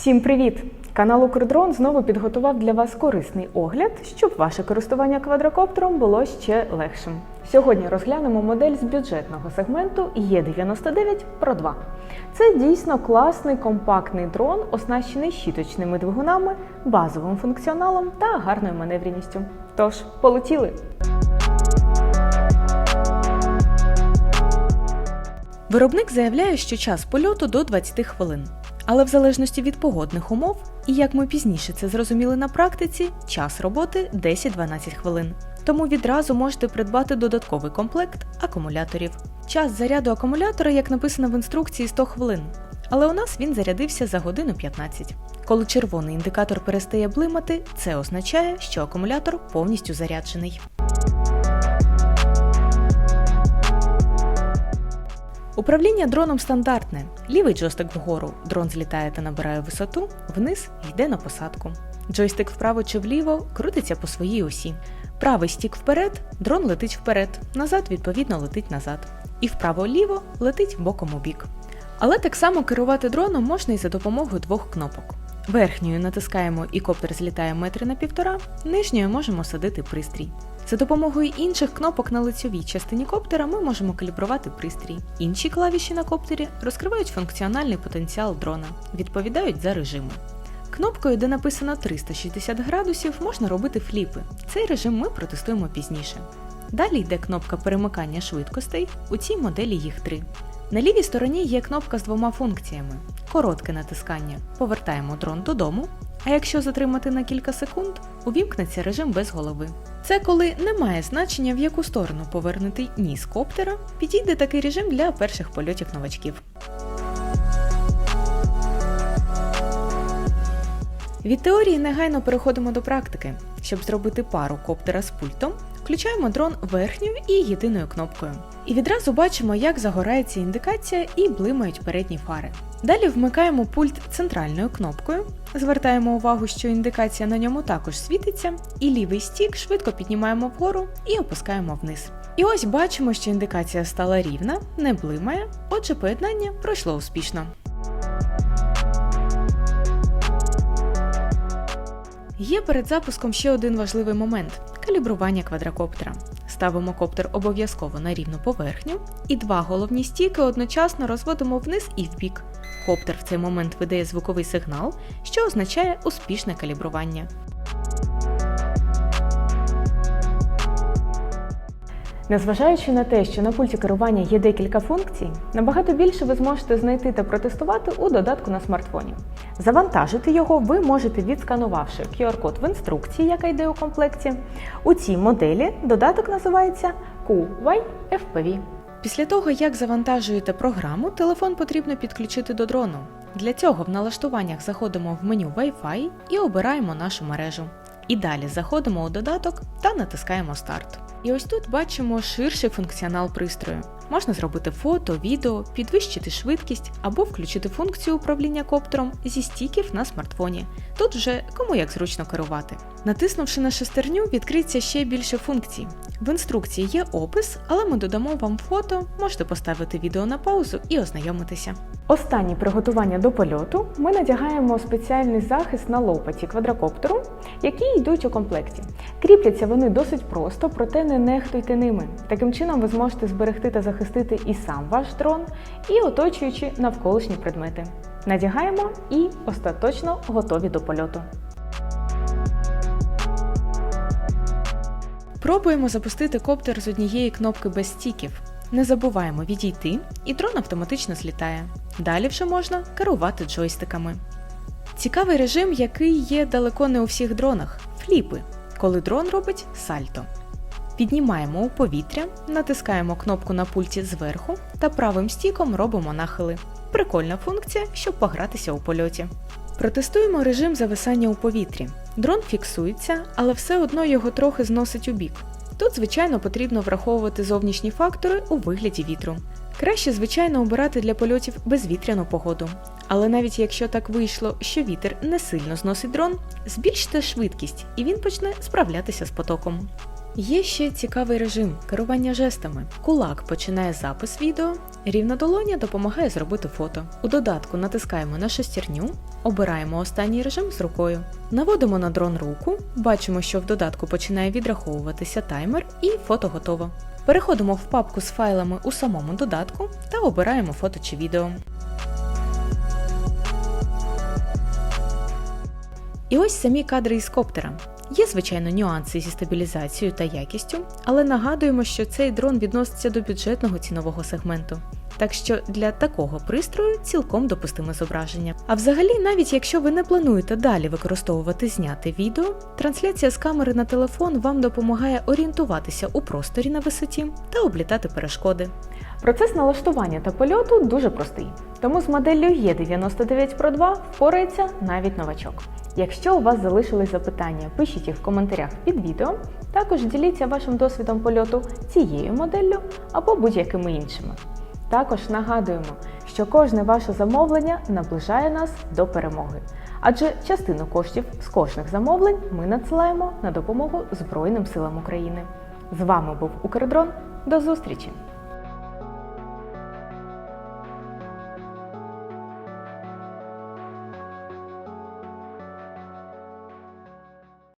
Всім привіт! Канал Укрдрон знову підготував для вас корисний огляд, щоб ваше користування квадрокоптером було ще легшим. Сьогодні розглянемо модель з бюджетного сегменту Е99 Pro 2. Це дійсно класний компактний дрон, оснащений щіточними двигунами, базовим функціоналом та гарною маневреністю. Тож, полетіли! Виробник заявляє, що час польоту до 20 хвилин. Але в залежності від погодних умов, і як ми пізніше це зрозуміли на практиці, час роботи 10-12 хвилин. Тому відразу можете придбати додатковий комплект акумуляторів. Час заряду акумулятора, як написано в інструкції, 100 хвилин. Але у нас він зарядився за годину 15. Коли червоний індикатор перестає блимати, це означає, що акумулятор повністю заряджений. Управління дроном стандартне. Лівий джойстик вгору, дрон злітає та набирає висоту, вниз йде на посадку. Джойстик вправо чи вліво крутиться по своїй осі. Правий стік вперед, дрон летить вперед, назад, відповідно, летить назад. І вправо-ліво летить боком у бік. Але так само керувати дроном можна і за допомогою двох кнопок. Верхньою натискаємо і коптер злітає метри на півтора, нижньою можемо садити пристрій. За допомогою інших кнопок на лицьовій частині коптера ми можемо калібрувати пристрій. Інші клавіші на коптері розкривають функціональний потенціал дрона, відповідають за режими. Кнопкою, де написано 360 градусів, можна робити фліпи. Цей режим ми протестуємо пізніше. Далі йде кнопка перемикання швидкостей, у цій моделі їх три. На лівій стороні є кнопка з двома функціями: коротке натискання повертаємо дрон додому. А якщо затримати на кілька секунд, увімкнеться режим без голови. Це коли немає значення, в яку сторону повернути ніс коптера, підійде такий режим для перших польотів новачків. Від теорії негайно переходимо до практики. Щоб зробити пару коптера з пультом, включаємо дрон верхньою і єдиною кнопкою. І відразу бачимо, як загорається індикація і блимають передні фари. Далі вмикаємо пульт центральною кнопкою, звертаємо увагу, що індикація на ньому також світиться, і лівий стік швидко піднімаємо вгору і опускаємо вниз. І ось бачимо, що індикація стала рівна, не блимає, отже, поєднання пройшло успішно. Є перед запуском ще один важливий момент калібрування квадрокоптера. Ставимо коптер обов'язково на рівну поверхню, і два головні стійки одночасно розводимо вниз і вбік. Коптер в цей момент видає звуковий сигнал, що означає успішне калібрування. Незважаючи на те, що на пульті керування є декілька функцій, набагато більше ви зможете знайти та протестувати у додатку на смартфоні. Завантажити його ви можете відсканувавши QR-код в інструкції, яка йде у комплекті. У цій моделі додаток називається QY FPV. Після того, як завантажуєте програму, телефон потрібно підключити до дрону. Для цього в налаштуваннях заходимо в меню Wi-Fi і обираємо нашу мережу. І далі заходимо у додаток та натискаємо старт. І ось тут бачимо ширший функціонал пристрою. Можна зробити фото, відео, підвищити швидкість або включити функцію управління коптером зі стіків на смартфоні. Тут вже кому як зручно керувати. Натиснувши на шестерню, відкриється ще більше функцій. В інструкції є опис, але ми додамо вам фото, можете поставити відео на паузу і ознайомитися. Останні приготування до польоту ми надягаємо спеціальний захист на лопаті квадрокоптеру, які йдуть у комплекті. Кріпляться вони досить просто, проте не нехтуйте ними. Таким чином ви зможете зберегти та захистити і сам ваш дрон, і оточуючи навколишні предмети. Надягаємо і остаточно готові до польоту. Пробуємо запустити коптер з однієї кнопки без стіків. Не забуваємо відійти, і дрон автоматично злітає. Далі вже можна керувати джойстиками. Цікавий режим, який є далеко не у всіх дронах фліпи, коли дрон робить сальто. Піднімаємо у повітря, натискаємо кнопку на пульті зверху та правим стіком робимо нахили. Прикольна функція, щоб погратися у польоті. Протестуємо режим зависання у повітрі. Дрон фіксується, але все одно його трохи зносить у бік. Тут, звичайно, потрібно враховувати зовнішні фактори у вигляді вітру. Краще, звичайно, обирати для польотів безвітряну погоду. Але навіть якщо так вийшло, що вітер не сильно зносить дрон, збільште швидкість і він почне справлятися з потоком. Є ще цікавий режим керування жестами. Кулак починає запис відео, рівна долоня допомагає зробити фото. У додатку натискаємо на шестерню, обираємо останній режим з рукою. Наводимо на дрон руку, бачимо, що в додатку починає відраховуватися таймер і фото готово. Переходимо в папку з файлами у самому додатку та обираємо фото чи відео. І ось самі кадри із коптера. Є, звичайно, нюанси зі стабілізацією та якістю, але нагадуємо, що цей дрон відноситься до бюджетного цінового сегменту. Так що для такого пристрою цілком допустиме зображення. А взагалі, навіть якщо ви не плануєте далі використовувати зняте відео, трансляція з камери на телефон вам допомагає орієнтуватися у просторі на висоті та облітати перешкоди. Процес налаштування та польоту дуже простий, тому з моделлю Е99 Pro 2 впорається навіть новачок. Якщо у вас залишились запитання, пишіть їх в коментарях під відео. Також діліться вашим досвідом польоту цією моделлю або будь-якими іншими. Також нагадуємо, що кожне ваше замовлення наближає нас до перемоги, адже частину коштів з кожних замовлень ми надсилаємо на допомогу Збройним силам України. З вами був Укрдрон. До зустрічі!